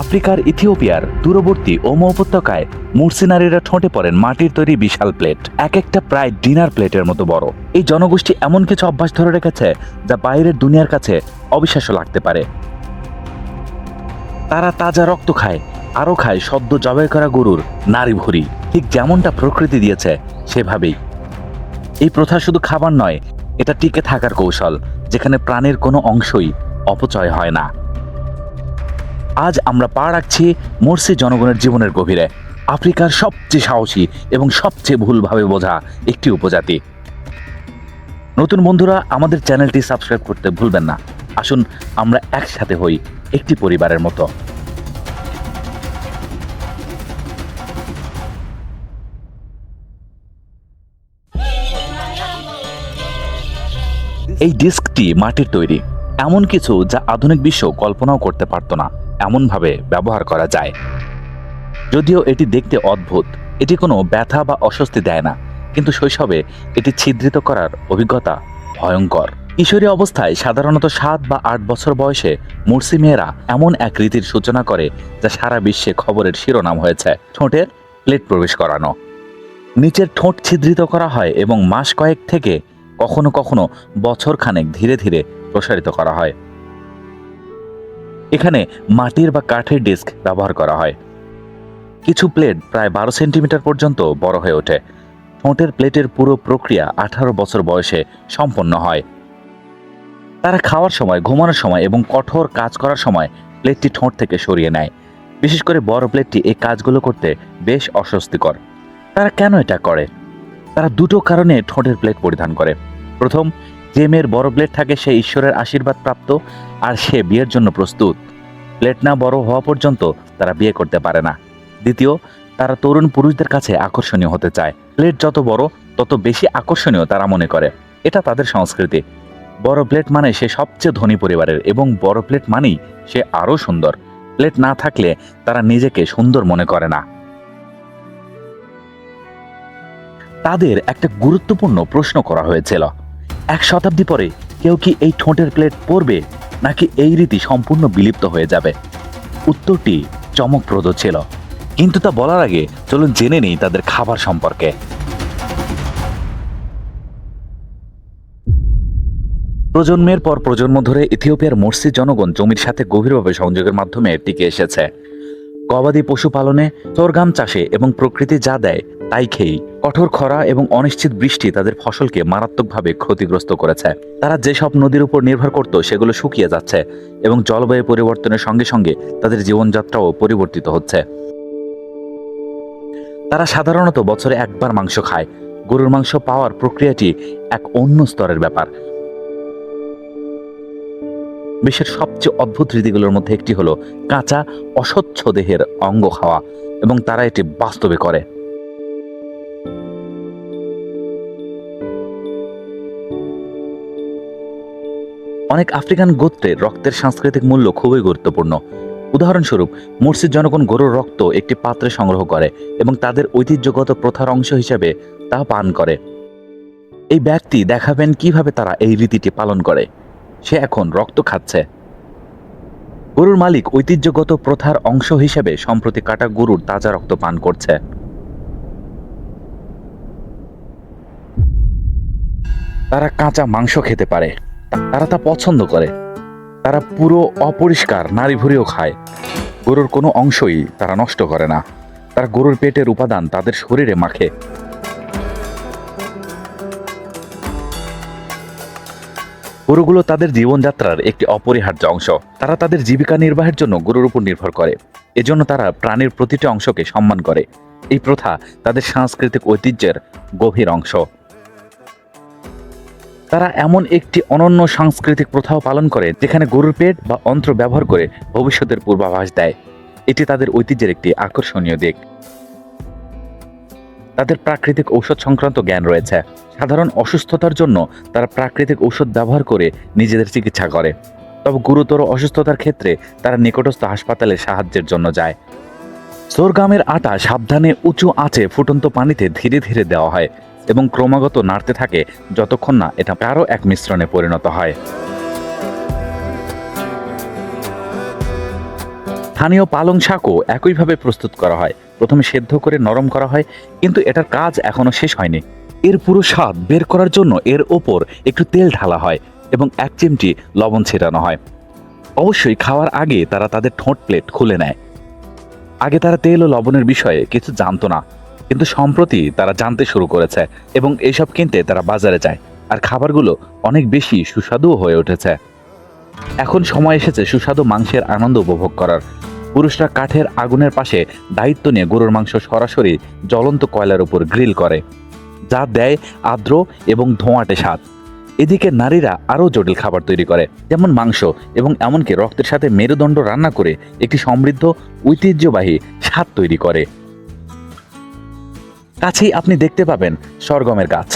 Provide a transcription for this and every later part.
আফ্রিকার ইথিওপিয়ার দূরবর্তী ওমো উপত্যকায় মুর্সিনারিরা ঠোঁটে পড়েন মাটির তৈরি বিশাল প্লেট। এক একটা প্রায় ডিনার প্লেটের মতো বড়। এই জনগোষ্ঠী এমন কিছু অভ্যাস ধরে রেখেছে যা বাইরের দুনিয়ার কাছে অবিশ্বাস্য লাগতে পারে। তারা তাজা রক্ত খায়, আরও খায় সদ্য জবাই করা গরুর নারী ভুরি ঠিক যেমনটা প্রকৃতি দিয়েছে, সেভাবেই। এই প্রথা শুধু খাবার নয়, এটা টিকে থাকার কৌশল, যেখানে প্রাণের কোনো অংশই অপচয় হয় না। আজ আমরা পা রাখছি মোরসি জনগণের জীবনের গভীরে, আফ্রিকার সবচেয়ে সাহসী এবং সবচেয়ে ভুলভাবে বোঝা একটি উপজাতি। নতুন বন্ধুরা, আমাদের চ্যানেলটি সাবস্ক্রাইব করতে ভুলবেন না। আসুন, আমরা একসাথে হই একটি পরিবারের মতো। এই ডিস্কটি মাটির তৈরি, এমন কিছু যা আধুনিক বিশ্ব কল্পনাও করতে পারত না। এমনভাবে ব্যবহার করা যায়। যদিও এটি দেখতে অদ্ভুত, এটি কোনো ব্যথা বা অস্বস্তি দেয় না, কিন্তু শৈশবে এটি ছিদ্রিত করার অভিজ্ঞতা ভয়ঙ্কর। কিশোরী অবস্থায় সাধারণত সাত বা আট বছর বয়সে মুর্সি মেয়েরা এমন এক রীতির সূচনা করে যা সারা বিশ্বে খবরের শিরোনাম হয়েছে, ঠোঁটের প্লেট প্রবেশ করানো। নিচের ঠোঁট ছিদ্রিত করা হয় এবং মাস কয়েক থেকে কখনো কখনো বছর খানেক ধীরে ধীরে প্রসারিত করা হয়। এখানে মাটির বা কাঠের ডিস্ক ব্যবহার করা হয়। কিছু প্লেট প্রায় বারো সেন্টিমিটার পর্যন্ত বড় হয়ে ওঠে। ঠোঁটের প্লেটের পুরো প্রক্রিয়া আঠারো বছর বয়সে সম্পন্ন হয়। তারা খাওয়ার সময়, ঘুমানোর সময় এবং কঠোর কাজ করার সময় প্লেটটি ঠোঁট থেকে সরিয়ে নেয়। বিশেষ করে বড় প্লেটটি এই কাজগুলো করতে বেশ অস্বস্তিকর। তারা কেন এটা করে? তারা দুটো কারণে ঠোঁটের প্লেট পরিধান করে। প্রথম যে মেয়ের বড় প্লেট থাকে, সে ঈশ্বরের আশীর্বাদ প্রাপ্ত আর সে বিয়ের জন্য প্রস্তুত। প্লেট না বড় হওয়া পর্যন্ত তারা বিয়ে করতে পারে না। দ্বিতীয়, তারা তরুণ পুরুষদের কাছে আকর্ষণীয় হতে চায়। প্লেট যত বড়, তত বেশি আকর্ষণীয় তারা মনে করে। এটা তাদের সংস্কৃতি। বড় প্লেট মানে সে সবচেয়ে ধনী পরিবারের এবং বড় প্লেট মানেই সে আরও সুন্দর। প্লেট না থাকলে তারা নিজেকে সুন্দর মনে করে না। তাদের একটা গুরুত্বপূর্ণ প্রশ্ন করা হয়েছিল। এক শতাব্দী পরে কেউ কি এই ঠোঁটের প্লেট পরবে, নাকি এই রীতি সম্পূর্ণ বিলুপ্ত হয়ে যাবে? উত্তরটি চমকপ্রদ ছিল। কিন্তু তা বলার আগে চলুন জেনে নেই তাদের খাবার সম্পর্কে। প্রজন্মের পর প্রজন্ম ধরে ইথিওপিয়ার মর্সি জনগণ জমির সাথে গভীরভাবে সংযোগের মাধ্যমে টিকে এসেছে। গবাদি পশুপালনে সরগাম চাষে এবং প্রকৃতি যা দেয় তাই খেয়েই। কঠোর খরা এবং অনিশ্চিত বৃষ্টি তাদের ফসলকে মারাত্মকভাবে ক্ষতিগ্রস্ত করেছে। তারা যেসব নদীর উপর নির্ভর করত, সেগুলো শুকিয়ে যাচ্ছে এবং জলবায়ু পরিবর্তনের সঙ্গে সঙ্গে তাদের জীবনযাত্রাও পরিবর্তিত হচ্ছে। তারা সাধারণত বছরে একবার মাংস খায়। গরুর মাংস পাওয়ার প্রক্রিয়াটি এক অন্য স্তরের ব্যাপার। বিশ্বের সবচেয়ে অদ্ভুত রীতিগুলোর মধ্যে একটি হলো কাঁচা, অস্বচ্ছ দেহের অঙ্গ খাওয়া এবং তারা এটি বাস্তবে করে। অনেক আফ্রিকান গোত্রের রক্তের সাংস্কৃতিক মূল্য খুবই গুরুত্বপূর্ণ। উদাহরণস্বরূপ, মুর্শিদ জনগণ গরুর রক্ত একটি পাত্রে সংগ্রহ করে এবং তাদের ঐতিহ্যগত প্রথার অংশ হিসেবে তা পান করে। এই ব্যক্তি দেখাবেন কীভাবে তারা এই রীতিটি পালন করে। সে এখন রক্ত খাচ্ছে। গরুর মালিক ঐতিহ্যগত প্রথার অংশ হিসেবে সম্প্রতি কাটা গরুর তাজা রক্ত পান করছে। তারা কাঁচা মাংস খেতে পারে। তারা তা পছন্দ করে। তারা পুরো অপরিষ্কার নারী ভুরিও খায়। গরুর কোনো অংশই তারা নষ্ট করে না। তারা গরুর পেটের উপাদান তাদের শরীরে মাখে। গরুগুলো তাদের জীবনযাত্রার একটি অপরিহার্য অংশ। তারা তাদের জীবিকা নির্বাহের জন্য গরুর উপর নির্ভর করে। এজন্য তারা প্রাণীর প্রতিটি অংশকে সম্মান করে। এই প্রথা তাদের সাংস্কৃতিক ঐতিহ্যের গভীর অংশ। তারা এমন একটি অনন্য সাংস্কৃতিক প্রথাও পালন করে, যেখানে গরুর পেট বা অন্ত্র ব্যবহার করে ভবিষ্যতের পূর্বাভাস দেয়। এটি তাদের ঐতিহ্যের একটি আকর্ষণীয় দিক। তাদের প্রাকৃতিক ঔষধ সংক্রান্ত জ্ঞান রয়েছে। সাধারণ অসুস্থতার জন্য তারা প্রাকৃতিক ঔষধ ব্যবহার করে নিজেদের চিকিৎসা করে। তবে গুরুতর অসুস্থতার ক্ষেত্রে তারা নিকটস্থ হাসপাতালে সাহায্যের জন্য যায়। সোরগামের আটা সাবধানে উঁচু আঁচে ফুটন্ত পানিতে ধীরে ধীরে দেওয়া হয়। এবং ক্রমাগত নাড়তে থাকে যতক্ষণ না এটা আরও এক মিশ্রণে পরিণত হয়। স্থানীয় পালং শাকও একইভাবে প্রস্তুত করা হয়। প্রথমে সেদ্ধ করে নরম করা হয়, কিন্তু এটার কাজ এখনও শেষ হয়নি। এর পুরো স্বাদ বের করার জন্য এর ওপর একটু তেল ঢালা হয় এবং এক চিমটি লবণ ছেটানো হয়। অবশ্যই খাওয়ার আগে তারা তাদের ঠোঁট প্লেট খুলে নেয়। আগে তারা তেল ও লবণের বিষয়ে কিছু জানতো না। কিন্তু সম্প্রতি তারা জানতে শুরু করেছে এবং এসব কিনতে তারা বাজারে যায়। আর খাবারগুলো অনেক বেশি সুস্বাদুও হয়ে উঠেছে। এখন সময় এসেছে সুস্বাদু মাংসের আনন্দ উপভোগ করার। পুরুষরা কাঠের আগুনের পাশে দায়িত্ব নিয়ে গরুর মাংস সরাসরি জ্বলন্ত কয়লার উপর গ্রিল করে, যা দেয় আর্দ্র এবং ধোঁয়াটে স্বাদ। এদিকে নারীরা আরও জটিল খাবার তৈরি করে, যেমন মাংস এবং এমনকি রক্তের সাথে মেরুদণ্ড রান্না করে একটি সমৃদ্ধ, ঐতিহ্যবাহী স্বাদ তৈরি করে। কাছেই আপনি দেখতে পাবেন সরগমের গাছ।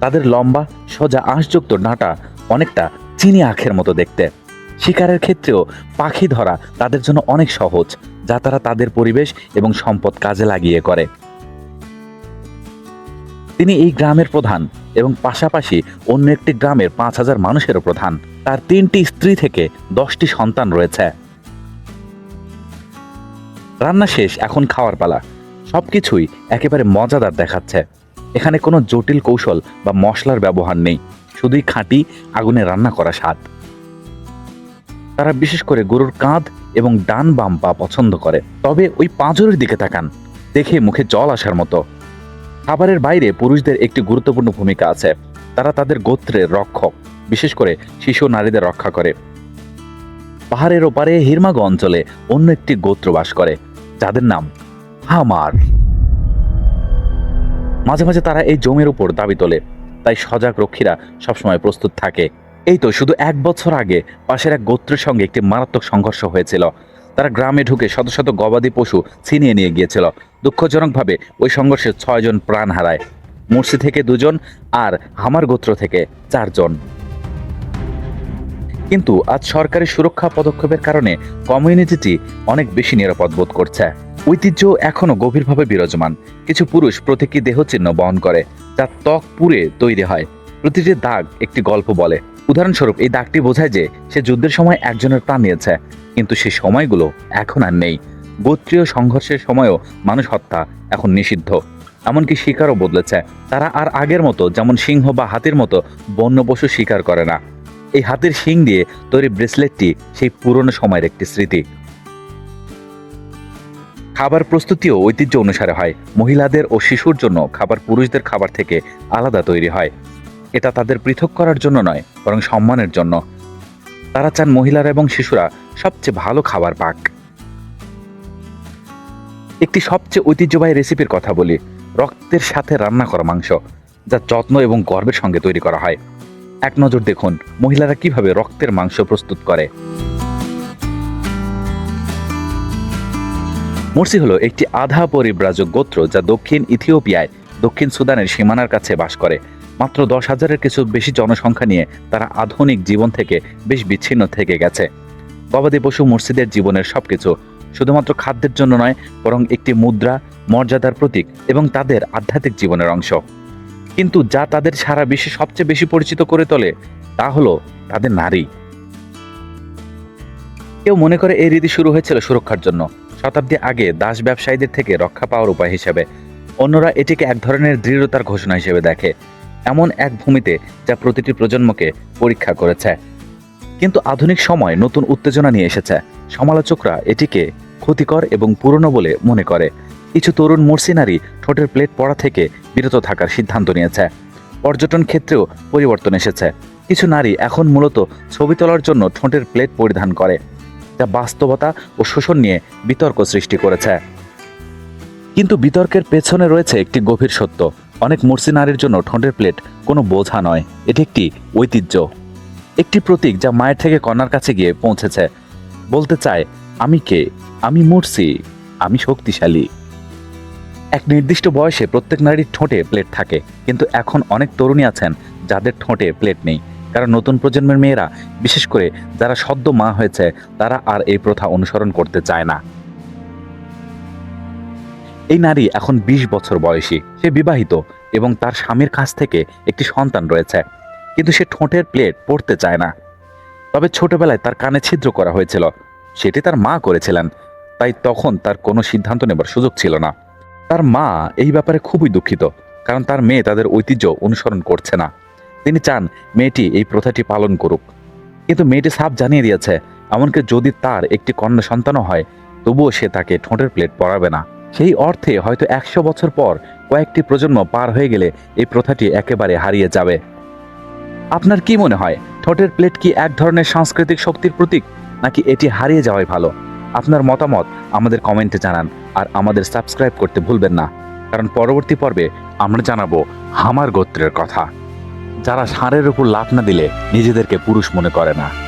তাদের লম্বা, সোজা আঁশযুক্ত ডাঁটা অনেকটা চিনি আখের মতো দেখতে। শিকারের ক্ষেত্রেও পাখি ধরা তাদের জন্য অনেক সহজ, যা তারা তাদের পরিবেশ এবং সম্পদ কাজে লাগিয়ে করে। তিনি এই গ্রামের প্রধান এবং পাশাপাশি অন্য একটি গ্রামের পাঁচ হাজার মানুষেরও প্রধান। তার তিনটি স্ত্রী থেকে দশটি সন্তান রয়েছে। রান্না শেষ, এখন খাওয়ার পালা। সবকিছুই একেবারে মজাদার দেখাচ্ছে। এখানে কোনো জটিল কৌশল বা মশলার ব্যবহার নেই, শুধুই খাঁটি আগুনে রান্না করা স্বাদ। তারা বিশেষ করে গরুর কাঁধ এবং ডান বাম পা পছন্দ করে। তবে ওই পাঁজরের দিকে তাকান, দেখে মুখে জল আসার মতো। খাবারের বাইরে পুরুষদের একটি গুরুত্বপূর্ণ ভূমিকা আছে। তারা তাদের গোত্রের রক্ষক, বিশেষ করে শিশু নারীদের রক্ষা করে। পাহাড়ের ওপারে হিরমাগ অঞ্চলে অন্য একটি গোত্র বাস করে, যাদের নাম হামার মাঝে মাঝে তারা এই জমির উপর দাবি তোলে, তাই সজাগ রক্ষীরা সবসময় প্রস্তুত থাকে। এই তো শুধু এক বছর আগে পাশের এক গোত্রের সঙ্গে একটি মারাত্মক সংঘর্ষ হয়েছিল। তারা গ্রামে ঢুকে শত শত গবাদি পশু ছিনিয়ে নিয়ে গিয়েছিল। দুঃখজনকভাবে ওই সংঘর্ষে ছয়জন প্রাণ হারায়। মুর্শি থেকে দুজন আর হামার গোত্র থেকে চারজন। কিন্তু আজ সরকারি সুরক্ষা পদক্ষেপের কারণে কমিউনিটিটি অনেক বেশি নিরাপদ বোধ করছে। ঐতিহ্য এখনও গভীরভাবে বিরাজমান। কিছু পুরুষ প্রতীকী দেহচিহ্ন বহন করে, যা ত্বক পুড়ে তৈরি হয়। প্রতিটি দাগ একটি গল্প বলে। উদাহরণস্বরূপ, এই দাগটি বোঝায় যে সে যুদ্ধের সময় একজনের প্রাণ নিয়েছে, কিন্তু সেই সময়গুলো এখন আর নেই। গোত্রীয় সংঘর্ষের সময়ও মানুষ হত্যা এখন নিষিদ্ধ। এমনকি শিকারও বদলেছে। তারা আর আগের মতো, যেমন সিংহ বা হাতির মতো বন্য পশু শিকার করে না। এই হাতির শিং দিয়ে তৈরি ব্রেসলেটটি সেই পুরনো সময়ের একটি স্মৃতি। খাবার প্রস্তুতিও ঐতিহ্য অনুসারে হয়। মহিলাদের ও শিশুর জন্য খাবার পুরুষদের খাবার থেকে আলাদা তৈরি হয়। এটা তাদের পৃথক করার জন্য নয়, বরং সম্মানের জন্য। তারা চান মহিলারা এবং শিশুরা সবচেয়ে ভালো খাবার পাক। একটি সবচেয়ে ঐতিহ্যবাহী রেসিপির কথা বলি, রক্তের সাথে রান্না করা মাংস, যা যত্ন এবং গর্বের সঙ্গে তৈরি করা হয়। এক নজর দেখুন, মহিলারা কীভাবে রক্তের মাংস প্রস্তুত করে। মুরসি হলো একটি আধা পরিব্রাজক গোত্র যা দক্ষিণ ইথিওপিয়ায়, দক্ষিণ সুদানের সীমানার কাছে বাস করে। মাত্র দশ হাজারের কিছু বেশি জনসংখ্যা নিয়ে তারা আধুনিক জীবন থেকে বেশ বিচ্ছিন্ন থেকে গেছে। গবাদি পশু মুর্শিদের জীবনের সবকিছু শুধুমাত্র খাদ্যের জন্য নয়, বরং একটি মুদ্রা, মর্যাদার প্রতীক এবং তাদের আধ্যাত্মিক জীবনের অংশ। কিন্তু যা তাদের সারা বিশ্বে সবচেয়ে বেশি পরিচিত করে তোলে, তা হলো তাদের নারী। কেউ মনে করে এই রীতি শুরু হয়েছিল সুরক্ষার জন্য। শতাব্দী আগে দাস ব্যবসায়ীদের থেকে রক্ষা পাওয়ার উপায় হিসেবে। অন্যরা এটিকে এক ধরনের দৃঢ়তার ঘোষণা হিসেবে দেখে। এমন এক ভূমিতে যা প্রতিটি প্রজন্মকে পরীক্ষা করেছে। কিন্তু আধুনিক সময় নতুন উত্তেজনা নিয়ে এসেছে। সমালোচকরা এটিকে ক্ষতিকর এবং পুরনো বলে মনে করে। কিছু তরুণ মুর্সিনারি ঠোঁটের প্লেট পড়া থেকে বিরত থাকার সিদ্ধান্ত নিয়েছে। পর্যটন ক্ষেত্রেও পরিবর্তন এসেছে। কিছু নারী এখন মূলত ছবি তোলার জন্য ঠোঁটের প্লেট পরিধান করে। যা বাস্তবতা ও শোষণ নিয়ে বিতর্ক সৃষ্টি করেছে। কিন্তু বিতর্কের পেছনে রয়েছে একটি গভীর সত্য। অনেক মুর্সি নারীর জন্য ঠোঁটের প্লেট কোনো বোঝা নয়, এটি একটি ঐতিহ্য। একটি প্রতীক যা মায়ের থেকে কন্যার কাছে গিয়ে পৌঁছেছে। বলতে চায়, আমি কে? আমি মুর্সি আমি শক্তিশালী। এক নির্দিষ্ট বয়সে প্রত্যেক নারীর ঠোঁটে প্লেট থাকে, কিন্তু এখন অনেক তরুণী আছেন যাদের ঠোঁটে প্লেট নেই। কারণ নতুন প্রজন্মের মেয়েরা, বিশেষ করে যারা সদ্য মা হয়েছে, তারা আর এই প্রথা অনুসরণ করতে চায় না। এই নারী এখন ২০ বছর বয়সী। সে বিবাহিত এবং তার স্বামীর কাছ থেকে একটি সন্তান রয়েছে। কিন্তু সে ঠোঁটের প্লেট পড়তে চায় না। তবে ছোটবেলায় তার কানে ছিদ্র করা হয়েছিল। সেটি তার মা করেছিলেন। তাই তখন তার কোনো সিদ্ধান্ত নেবার সুযোগ ছিল না। তার মা এই ব্যাপারে খুবই দুঃখিত, কারণ তার মেয়ে তাদের ঐতিহ্য অনুসরণ করছে না। তিনি চান মেয়েটি এই প্রথাটি পালন করুক। কিন্তু মেয়েটি সাপ জানিয়ে দিয়েছে, এমনকি যদি তার একটি কন্যা সন্তানও হয়, তবুও সে তাকে ঠোঁটের প্লেট পরাবে না। সেই অর্থে হয়তো একশো বছর পর কয়েকটি প্রজন্ম পার হয়ে গেলে এই প্রথাটি একেবারে হারিয়ে যাবে। আপনার কি মনে হয়, ঠোঁটের প্লেট কি এক ধরনের সাংস্কৃতিক শক্তির প্রতীক, নাকি এটি হারিয়ে যাওয়াই ভালো? আপনার মতামত আমাদের কমেন্টে জানান, আর আমাদের সাবস্ক্রাইব করতে ভুলবেন না। কারণ পরবর্তী পর্বে আমরা জানাব হামার গোত্রের কথা। যারা ষাঁড়ের উপর লাফ না দিলে নিজেদেরকে পুরুষ মনে করে না।